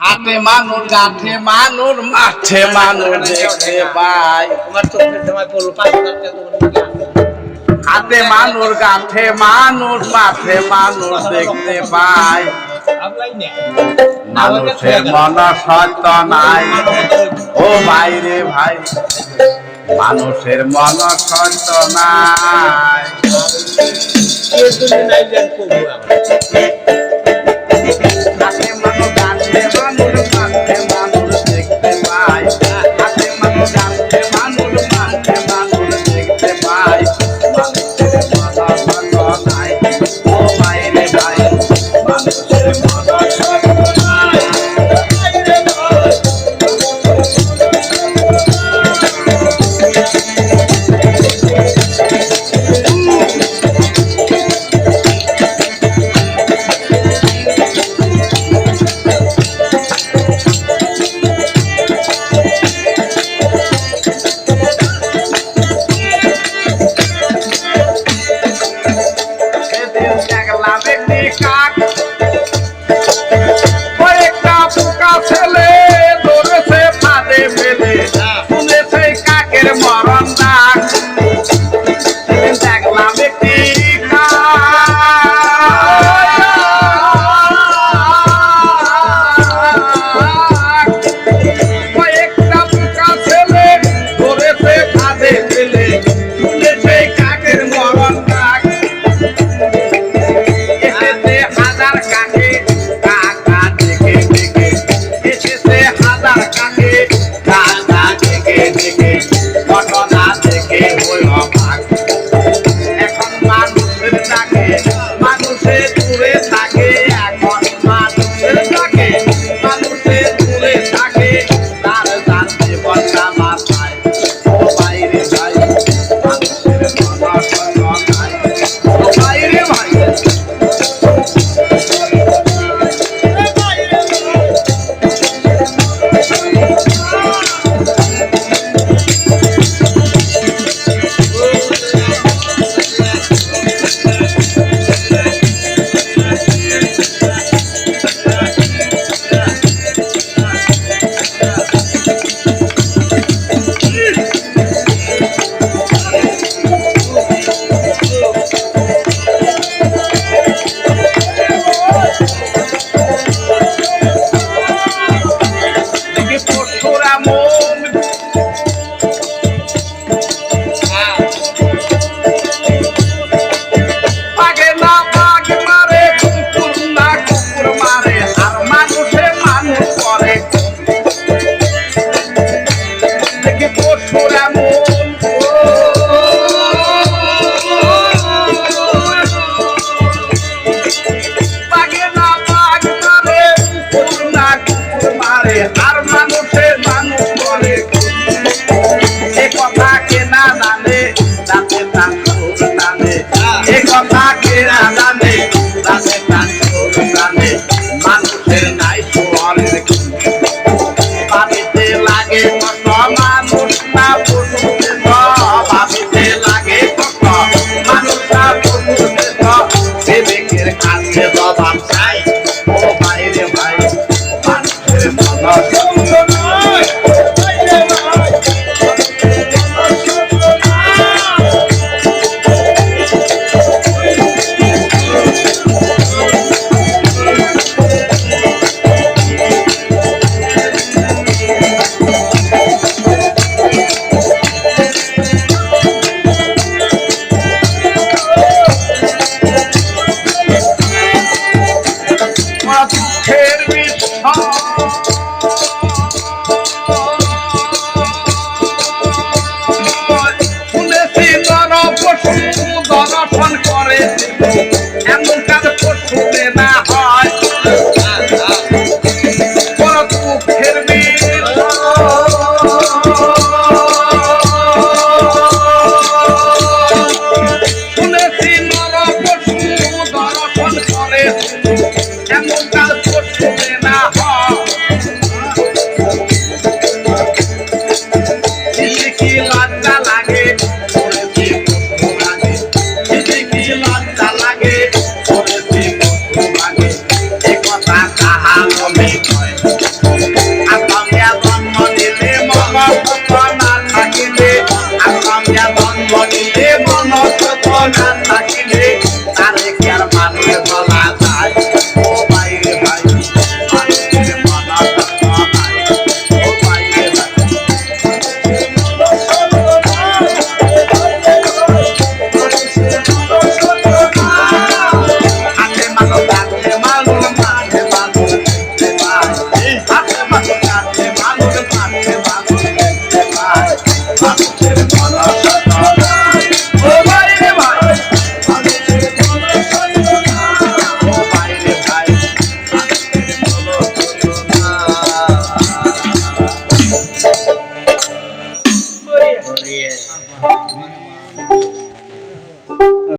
হাতে মানুষ গাঁথে মানুষ মাঠে মানুষ দেখতে পাই হাতে মানুর গাঁথে মানুষ মাঠে মানুষ দেখতে পাই মানুষের মন সত্য নাই ও ভাই মানুষের মন সত্য নাই Oi, oi, oi. জানে রাতে প্রাণ টানে এ কথা কেরা জানে? রাতে প্রাণ টানে মানুষের নাই সোয়ালের পানিতে লাগে কত মানুষ না পুরুষে ভাবিতে লাগে কত মানুষ না পুরুষে বিবেকের কাছে জবাব চাই। Yeah. Thank you.